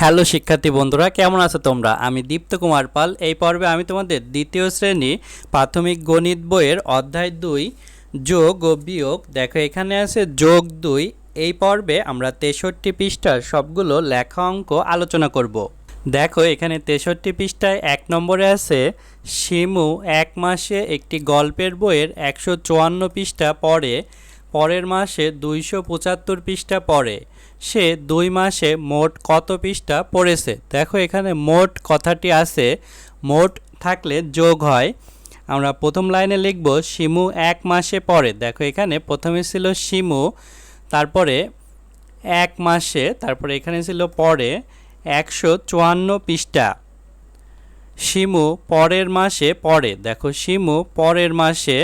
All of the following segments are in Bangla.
হ্যালো শিক্ষার্থী বন্ধুরা, কেমন আছো তোমরা? আমি দীপ্ত কুমার পাল। এই পর্বে আমি তোমাদের দ্বিতীয় শ্রেণি প্রাথমিক গণিত বইয়ের অধ্যায় দুই, যোগ ও বিয়োগ। দেখো, এখানে আছে যোগ দুই। এই পর্বে আমরা তেষট্টি পৃষ্ঠার সবগুলো লেখা অঙ্ক আলোচনা করব। দেখো, এখানে তেষট্টি পৃষ্ঠায় এক নম্বরে আছে, শিমু এক মাসে একটি গল্পের বইয়ের একশো চুয়ান্ন পৃষ্ঠা পড়ে, পরের মাসে দুইশো পঁচাত্তর পৃষ্ঠা পড়ে। সে দুই মাসে মোট কত পৃষ্ঠা পড়েছে? দেখো এখানে মোট কথাটি আছে, মোট থাকলে যোগ হয়। আমরা প্রথম লাইনে লিখব, শিমু এক মাসে পড়ে। দেখো এখানে প্রথমে ছিল শিমু, তারপরে এক মাসে, তারপরে এখানে ছিল পরে একশো চুয়ান্ন পৃষ্ঠা। শিমু পরের মাসে পড়ে। দেখো শিমু পরের মাসে,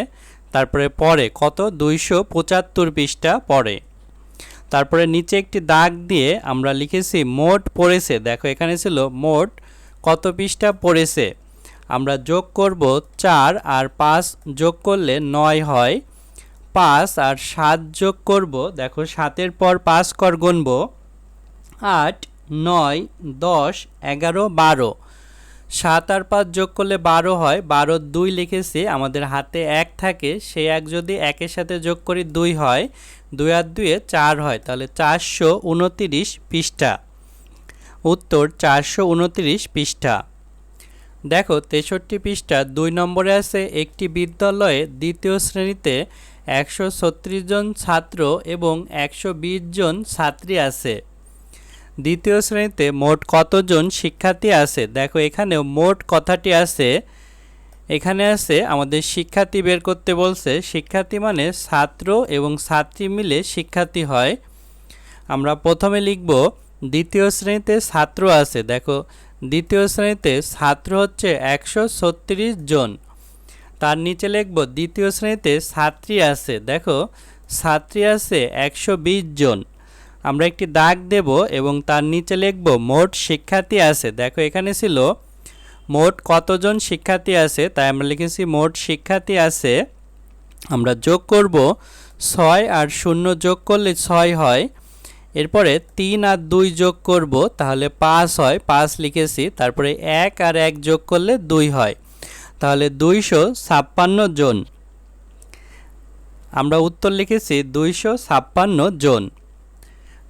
তারপরে পরে কত? দুইশো পঁচাত্তর পৃষ্ঠা পড়ে। তারপরে নিচে একটি দাগ দিয়ে আমরা লিখেছি, মোট পড়েছে। দেখো, এখানে ছিল মোট কত পৃষ্ঠা পড়েছে? আমরা যোগ করব চার আর পাঁচ যোগ করলে নয় হয়। পাঁচ আর সাত যোগ করব, দেখো, সাতের পর পাঁচ কর গুনব। আট, নয়, দশ, এগারো, বারো। সাত আর পাঁচ যোগ করলে বারো হয়, বারো দুই লিখেছি আমাদের হাতে এক থাকে সেই এক যদি একের সাথে যোগ করি দুই হয়, দুই আর দুয়ে চার হয়, তাহলে চারশো উনতিরিশ পৃষ্ঠা। উত্তর, চারশো উনতিরিশ পৃষ্ঠা। দেখো, তেষট্টি পৃষ্ঠা, দুই নম্বরে আছে একটি বিদ্যালয়ে দ্বিতীয় শ্রেণীতে একশো ছত্রিশ জন ছাত্র এবং একশো বিশ জন ছাত্রী আছে। দ্বিতীয় শ্রেণীতে মোট কতজন শিক্ষার্থী আছে? দেখো, এখানেও মোট কথাটি আছে। এখানে আছে, আমাদের শিক্ষার্থী বের করতে বলছে, শিক্ষার্থী মানে ছাত্র এবং ছাত্রী মিলে শিক্ষার্থী হয়। আমরা প্রথমে লিখব, দ্বিতীয় শ্রেণীতে ছাত্র আছে। দেখো, দ্বিতীয় শ্রেণীতে ছাত্র হচ্ছে একশো ছত্রিশ জন। তার নিচে লিখব, দ্বিতীয় শ্রেণীতে ছাত্রী আছে। দেখো, ছাত্রী আছে একশো বিশ জন। আমরা একটি দাগ দেব এবং তার নিচে লিখব, মোট শিক্ষার্থী আছে। দেখো, এখানে ছিল মোট কতজন শিক্ষার্থী আছে? তাই আমরা লিখেছি, মোট শিক্ষার্থী আছে। আমরা যোগ করব, ছয় আর শূন্য যোগ করলে ছয় হয়। এরপরে তিন আর দুই যোগ করব, তাহলে পাঁচ হয়। পাঁচ লিখেছি, তারপরে এক আর এক যোগ করলে দুই হয়। তাহলে দুইশো ছাপ্পান্ন জন। আমরা উত্তর লিখেছি, দুইশো ছাপ্পান্ন জন।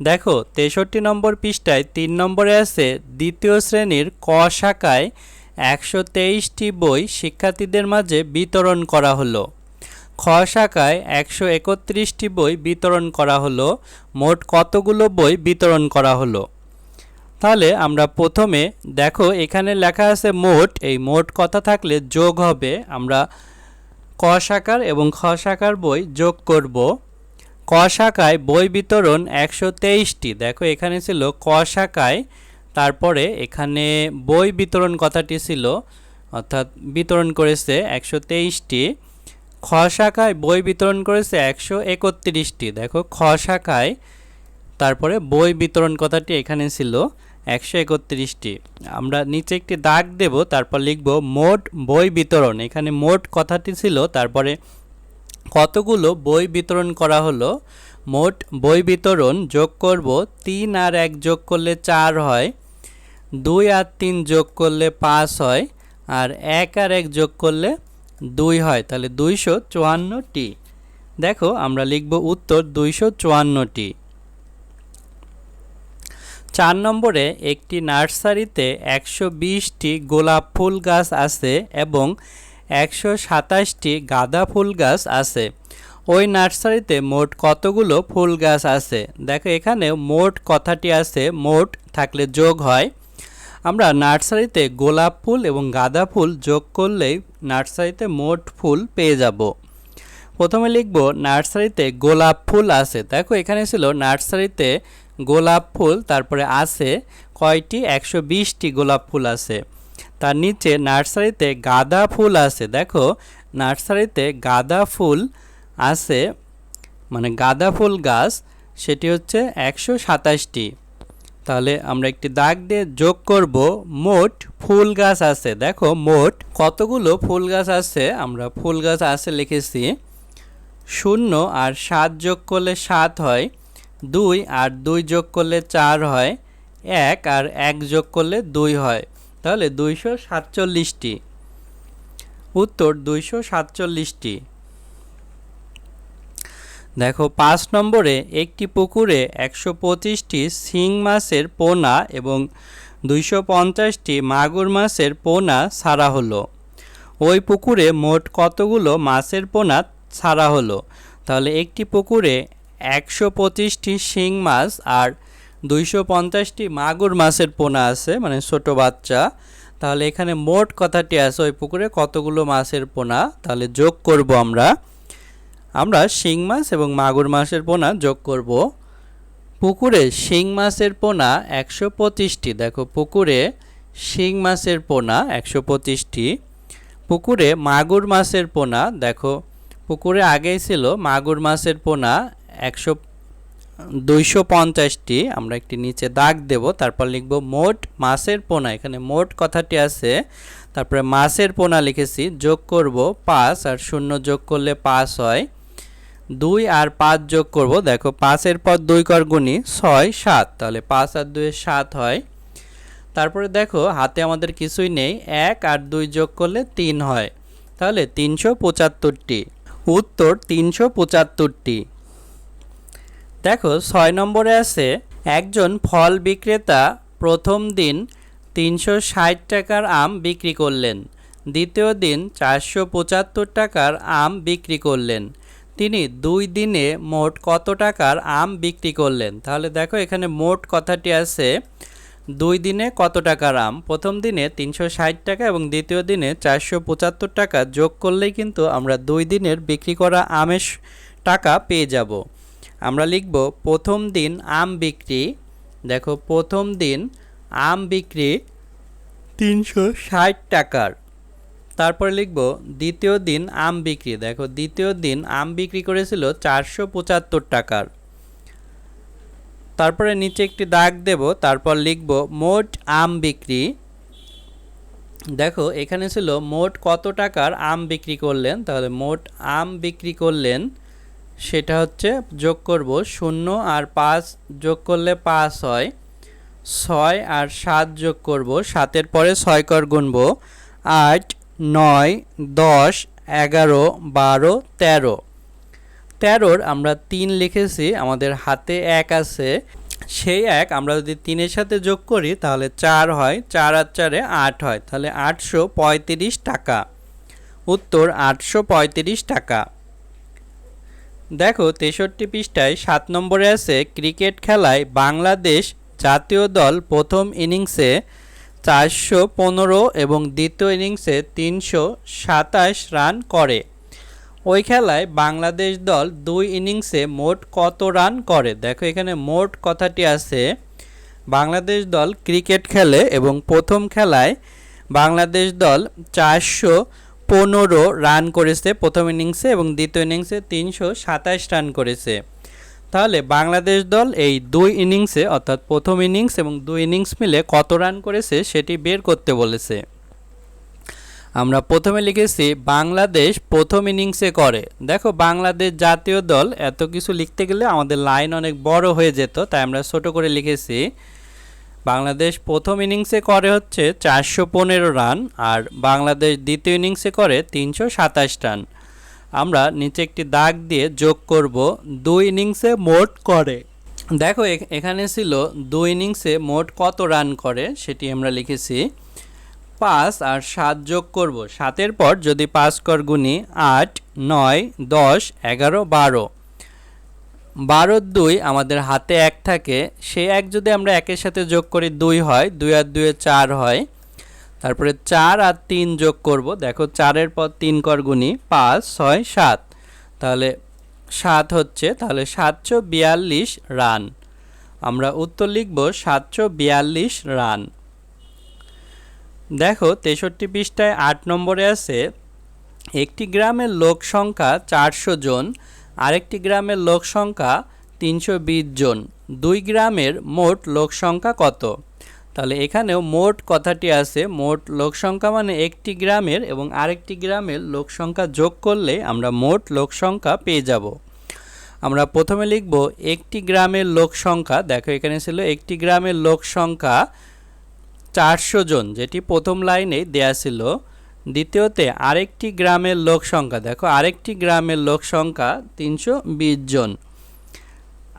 দেখো, তেষট্টি নম্বর পৃষ্ঠায় তিন নম্বরে আছে দ্বিতীয় শ্রেণির ক শাখায় একশো তেইশটি বই শিক্ষার্থীদের মাঝে বিতরণ করা হলো। খ শাখায় একশো একত্রিশটি বই বিতরণ করা হলো। মোট কতগুলো বই বিতরণ করা হলো? তাহলে আমরা প্রথমে, দেখো, এখানে লেখা আছে মোট, এই মোট কথা থাকলে যোগ হবে। আমরা ক শাখার এবং খ শাখার বই যোগ করব। ক শাখায় বই বিতরণ একশো তেইশটি। দেখো, এখানে ছিল ক শাখায় তারপরে এখানে বই বিতরণ কথাটি ছিল, অর্থাৎ বিতরণ করেছে একশো তেইশটি। খ শাখায় বই বিতরণ করেছে একশো একত্রিশটি। দেখো খ শাখায় তারপরে বই বিতরণ কথাটি এখানে ছিল একশো একত্রিশটি। আমরা নিচে একটি দাগ দেব, তারপর লিখব, মোট বই বিতরণ। এখানে মোট কথাটি ছিল, তারপরে কতগুলো বই বিতরণ করা হলো? মোট বই বিতরণ যোগ করব তিন আর এক যোগ করলে চার হয়, দুই আর তিন যোগ করলে পাঁচ হয়, আর এক আর এক যোগ করলে দুই হয়। তাহলে দুইশো চুয়ান্নটি। দেখো, আমরা লিখব উত্তর দুইশো চুয়ান্নটি। চার নম্বরে একটি নার্সারিতে একশো বিশটি গোলাপ ফুল গাছ আছে এবং একশো সাতাশটি গাঁদা ফুল গাছ আছে। ওই নার্সারিতে মোট কতগুলো ফুল গাছ আছে? দেখো, এখানে মোট কথাটি আছে, মোট থাকলে যোগ হয়। আমরা নার্সারিতে গোলাপ ফুল এবং গাঁদা ফুল যোগ করলেই নার্সারিতে মোট ফুল পেয়ে যাব। প্রথমে লিখব, নার্সারিতে গোলাপ ফুল আছে। দেখো, এখানে ছিল নার্সারিতে গোলাপ ফুল, তারপরে আছে কয়টি? একশো বিশটি গোলাপ ফুল আছে। তার নিচে নার্সারিতে গাঁদা ফুল আছে। দেখো, নার্সারিতে গাঁদা ফুল আছে মানে গাঁদা ফুল গাছ, সেটি হচ্ছে একশো সাতাশটি। তাহলে আমরা একটি দাগ দিয়ে যোগ করব, মোট ফুল গাছ আছে। দেখো, মোট কতগুলো ফুল গাছ আছে? আমরা ফুল গাছ আছে লিখেছি, শূন্য আর সাত যোগ করলে সাত হয়, দুই আর দুই যোগ করলে চার হয়, এক আর এক যোগ করলে দুই হয়। তাহলে দুইশো সাতচল্লিশটি। উত্তর দুইশো সাতচল্লিশটি। দেখো, পাঁচ নম্বরে একটি পুকুরে একশো পঁচিশটি শিং মাছের পোনা এবং দুইশো পঞ্চাশটি মাগুর মাছের পোনা ছাড়া হলো। ওই পুকুরে মোট কতগুলো মাছের পোনা ছাড়া হলো? তাহলে একটি পুকুরে একশো পঁচিশটি শিং মাছ আর দুইশো পঞ্চাশটি মাগুর মাছের পোনা আছে মানে ছোট বাচ্চা। তাহলে এখানে মোট কথাটি আছে ওই পুকুরে কতগুলো মাছের পোনা? তাহলে যোগ করব আমরা। আমরা শিং মাছ এবং মাগুর মাছের পোনা যোগ করব। পুকুরে শিং মাছের পোনা একশো পঁচিশটি। দেখো, পুকুরে শিং মাছের পোনা একশো পঁচিশটি। পুকুরে মাগুর মাছের পোনা, দেখো, পুকুরে আগেই ছিল মাগুর মাছের পোনা একশো দুইশো পঞ্চাশটি, আমরা একটি নিচে দাগ দেব, তারপর লিখব মোট মাছের পোনা, এখানে মোট কথাটি আছে, তারপরে মাছের পোনা লিখেছি, যোগ করব পাঁচ, আর শূন্য যোগ করলে পাঁচ হয়, দুই আর পাঁচ যোগ করব, দেখো পাঁচের পর দুই কর গুণি, ছয়, সাত, তাহলে পাঁচ আর দুয়ে সাত হয়, তারপরে দেখো হাতে আমাদের কিছুই নেই, এক আর দুই যোগ করলে তিন হয়, তাহলে তিনশো পঁচাত্তরটি, উত্তর তিনশো পঁচাত্তরটি দেখো, ছয় নম্বরে আছে, একজন ফল বিক্রেতা প্রথম দিন তিনশো ষাট টাকার আম বিক্রি করলেন, দ্বিতীয় দিন চারশো পঁচাত্তর টাকার আম বিক্রি করলেন, তিনি দুই দিনে মোট কত টাকার আম বিক্রি করলেন? তাহলে দেখো, এখানে মোট কথাটি আছে, দুই দিনে কত টাকার আম? প্রথম দিনে তিনশো ষাট টাকা এবং দ্বিতীয় দিনে চারশো পঁচাত্তর টাকা, যোগ করলেই কিন্তু আমরা দুই দিনের বিক্রি করা আমের টাকা পেয়ে যাব। আমরা লিখব প্রথম দিন আম বিক্রি। দেখো, প্রথম দিন আম বিক্রি তিনশো ষাট টাকার। তারপর লিখব দ্বিতীয় দিন আম বিক্রি। দেখো, দ্বিতীয় দিন আম বিক্রি করেছিল চারশো পঁচাত্তর টাকার। তারপরে নিচে একটি দাগ দেব, তারপর লিখব মোট আম বিক্রি। দেখো, এখানে ছিল মোট কত টাকার আম বিক্রি করলেন? তাহলে মোট আম বিক্রি করলেন সেটা হচ্ছে যোগ করব শূন্য আর পাঁচ যোগ করলে পাঁচ হয়। ছয় আর সাত যোগ করব, সাতের পরে ছয় কর গুনব। আট, নয়, দশ, এগারো, বারো, তেরো। তেরোর আমরা তিন লিখেছি, আমাদের হাতে এক আছে। সেই এক আমরা যদি তিনের সাথে যোগ করি তাহলে চার হয়, চার আর চারে আট হয়। তাহলে আটশো পঁয়ত্রিশ টাকা। উত্তর, আটশো পঁয়ত্রিশ টাকা। দেখো, তেষট্টি পৃষ্ঠায় সাত নম্বরে আছে, ক্রিকেট খেলায় বাংলাদেশ জাতীয় দল প্রথম ইনিংসে চারশো পনেরো এবং দ্বিতীয় ইনিংসে তিনশো সাতাশ রান করে। ওই খেলায় বাংলাদেশ দল দুই ইনিংসে মোট কত রান করে? দেখো, এখানে মোট কথাটি আছে, বাংলাদেশ দল ক্রিকেট খেলে এবং প্রথম খেলায় বাংলাদেশ দল চারশো পনেরো রান করেছে প্রথম ইনিংসে এবং দ্বিতীয় ইনিংসে তিনশো সাতাশ রান করেছে। তাহলে বাংলাদেশ দল এই দুই ইনিংসে অর্থাৎ প্রথম ইনিংস এবং দুই ইনিংস মিলে কত রান করেছে সেটি বের করতে বলেছে। আমরা প্রথমে লিখেছি, বাংলাদেশ প্রথম ইনিংসে করে। দেখো, বাংলাদেশ জাতীয় দল এত কিছু লিখতে গেলে আমাদের লাইন অনেক বড় হয়ে যেত, তাই আমরা ছোট করে লিখেছি বাংলাদেশ প্রথম ইনিংসে করে হচ্ছে চারশো পনেরো রান আর বাংলাদেশ দ্বিতীয় ইনিংসে করে তিনশো সাতাশ রান। আমরা নিচে একটি দাগ দিয়ে যোগ করব, দুই ইনিংসে মোট করে। দেখো এখানে ছিল দুই ইনিংসে মোট কত রান করে সেটি আমরা লিখেছি। পাঁচ আর সাত যোগ করব, সাতের পর যদি পাঁচ কর গুণি আট, নয়, দশ, এগারো, বারো। বারোর দুই আমাদের হাতে এক থাকে সেই এক যদি আমরা একের সাথে যোগ করি দুই হয়, দুই আর দুয়ে চার হয়। তারপরে চার আর তিন যোগ করব, দেখো চারের পর তিন কর গুণি, পাঁচ, ছয়, সাত। তাহলে সাত হচ্ছে, তাহলে সাতশো বিয়াল্লিশ রান। আমরা উত্তর লিখব সাতশো বিয়াল্লিশ রান। দেখো তেষট্টি পৃষ্ঠায় আট নম্বরে আছে, একটি গ্রামের লোক সংখ্যা চারশো জন আরেকটি গ্রামের লোক সংখ্যা তিনশো বিশ জন। দুই গ্রামের মোট লোক সংখ্যা কত? তাহলে এখানেও মোট কথাটি আছে, মোট লোক সংখ্যা মানে একটি গ্রামের এবং আরেকটি গ্রামের লোক সংখ্যা যোগ করলে আমরা মোট লোক সংখ্যা পেয়ে যাব। আমরা প্রথমে লিখব একটি গ্রামের লোক সংখ্যা দেখো এখানে ছিল একটি গ্রামের লোক সংখ্যা চারশো জন, যেটি প্রথম লাইনে দেয়া ছিল। দ্বিতীয়তে, আরেকটি গ্রামের লোক সংখ্যা। দেখো, আরেকটি গ্রামের লোক সংখ্যা তিনশো বিশ জন।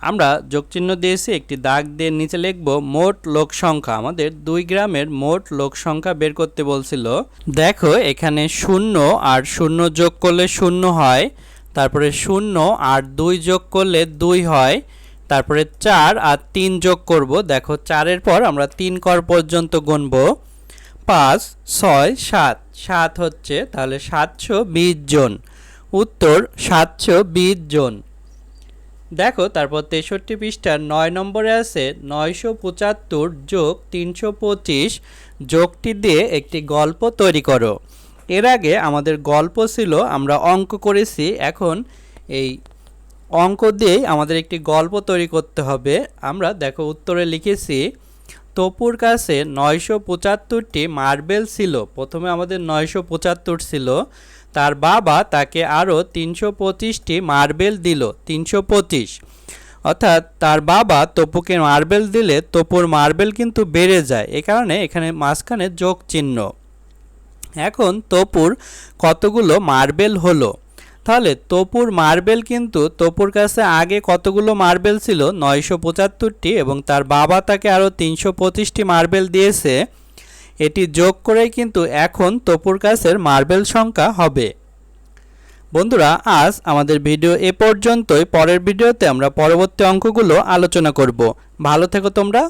আমরা যোগচিহ্ন দিয়েছি, একটি দাগ দিয়ে নিচে লিখব, মোট লোক সংখ্যা। আমাদের দুই গ্রামের মোট লোক সংখ্যা বের করতে বলছিল, দেখো, এখানে শূন্য আর শূন্য যোগ করলে শূন্য হয়, তারপরে শূন্য আর দুই যোগ করলে দুই হয়, তারপরে চার আর তিন যোগ করব। দেখো, চারের পর আমরা তিন কর পর্যন্ত গুনব। পাঁচ, ছয়, সাত। সাত হচ্ছে তাহলে সাতশো বিশ জন। উত্তর, সাতশো বিশ জন। দেখো, তারপর তেষট্টি পৃষ্ঠার নয় নম্বরে আছে নয়শো পঁচাত্তর যোগ তিনশো পঁচিশ। যোগটি দিয়ে একটি গল্প তৈরি করো। এর আগে আমাদের গল্প ছিল, আমরা অঙ্ক করেছি। এখন এই অঙ্ক দিয়েই আমাদের একটি গল্প তৈরি করতে হবে। আমরা দেখো উত্তরে লিখেছি তপুর কাছে নয়শো পঁচাত্তরটি মার্বেল ছিল। প্রথমে আমাদের নয়শো পঁচাত্তর ছিল। তার বাবা তাকে আরও তিনশো পঁচিশটি মার্বেল দিল, তিনশো পঁচিশ। অর্থাৎ তার বাবা তপুকে মার্বেল দিলে তপুর মার্বেল কিন্তু বেড়ে যায়। এ কারণে এখানে মাঝখানে যোগ চিহ্ন এখন তপুর কতগুলো মার্বেল হলো? তাহলে তপুর মার্বেল কিন্তু তপুর কাছে আগে কতগুলো মার্বেল ছিল? নয়শো পঁচাত্তরটি এবং তার বাবা তাকে আরও তিনশো পঁচিশটি মার্বেল দিয়েছে। এটি যোগ করেই কিন্তু এখন তপুর কাছের মার্বেল সংখ্যা হবে। বন্ধুরা, আজ আমাদের ভিডিও এ পর্যন্তই। পরের ভিডিওতে আমরা পরবর্তী অঙ্কগুলো আলোচনা করব। ভালো থেকো তোমরা।